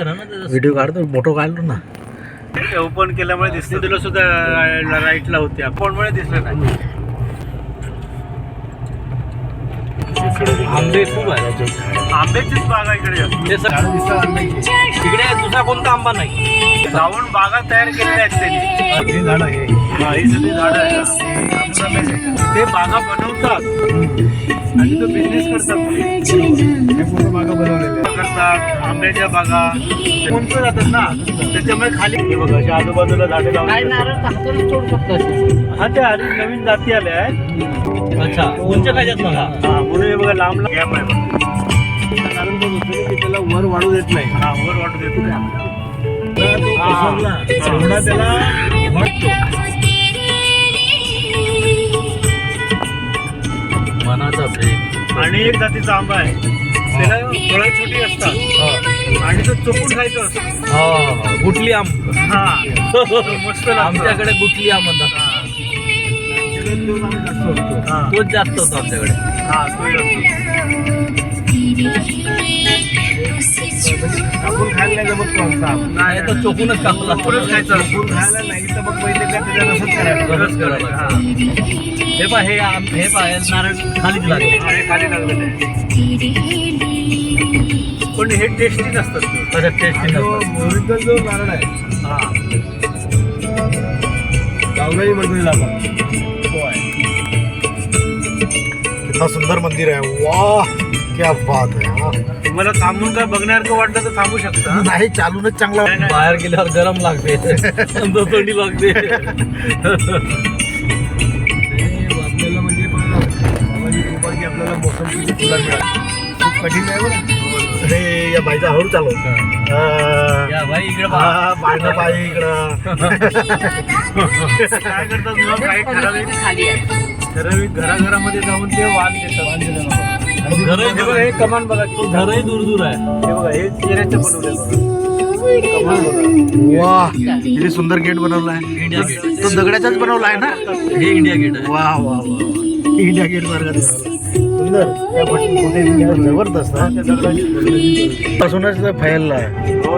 Video काढतो photo काढलो ना. ओपन केल्यामुळे दिसते तुला सुद्धा राईटला होते. मुळे दिसलं नाही. आंबे खूप आहे आंब्याचीच बागा इकडे. तिकडे दुसरा कोणता आंबा नाही. जाऊन बागा तयार केलेल्या आहेत त्यांनी. झाड हा, ही. ते बागा बनवतात. आणि तो बिझनेस करतात. करतात आंब्याच्या बागा कोणतं जातात ना त्याच्यामुळे खाली हे बघा अशा आजूबाजूला झाडे असे. हा त्या आधी नवीन जाती आल्या आहेत. अच्छा उंच खायच्यात बघा? हा म्हणून हे बघा लांब लांब गॅप आहे. कारण तो त्याला वर वाढू देत नाही. हा वर वाढू देत नाही. हा, हा. एवढा त्याला वाटतो मनाचा आणि एक जातीचा आंबा आहे. त्याला फळं छोटी असतात. आणि तो चोपून खायचं असतं. हा गुटली हा. तो मस्त लागतो. आमच्याकडे गुटली आंब म्हणतात. हा. तोच जास्त होतो आमच्याकडे. हा, खायला नाही जमत तर चोकूनच कापला पुढंच खायचं खायला नाही तर मग पहिले काय त्याच्या रसच. हा. हे पा हे आंब- हे पा हे नारळ खालीच लागले. हा, हे खाली लागलेलं आहे. पण हे टेस्टी नसतात. ते. त्याच्यात टेस्टी नसतं. ओरिजिनल जो नारळ आहे. हा. गावगाई मध्ये लागला तो आहे कितना सुंदर मंदिर आहे. वा क्या बात आहे हा. तुम्हाला थांबून काय बघण्यासारखं वाटलं तर थांबू शकता. नाही चालूनच चांगला. बाहेर गेल्यावर गरम लागते. थंडी लागते. आपल्याला म्हणजे म्हणजे आपल्याला मोसम किती फुला मिळाली खूप कठीण आहे बरं. हे या बाईचा हळू चालव. या भाई इकडे काय करतात मग काही ठराविक ठराविक घराघरामध्ये जाऊन ते देतात. घरही हे बघा कमान बघा. तो घरही दूर दूर आहे. हे बघा हे वा किती सुंदर गेट बनवला आहे. इंडिया गेट तो दगडाचाच बनवला आहे ना? हे इंडिया गेट आहे. वा वा वा इंडिया गेट सारखा सुंदर त्या कुठे जबरदस्त हा. पासूनच फैलला आहे हो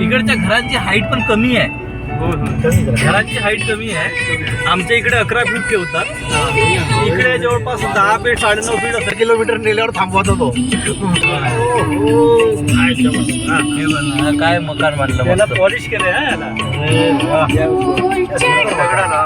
इकडच्या घरांची हाईट पण कमी आहे हो हो. घरांची हाईट कमी आहे आमच्या इकडे अकरा फीट ठेवतात इकडे जवळपास दहा फीट साडेनऊ फीट असतात किलोमीटर नेल्यावर थांबवत होतो काय. हा. हे मकान बांधलं त्याला मस्त. पॉलिश केलंय हा याला दगडाला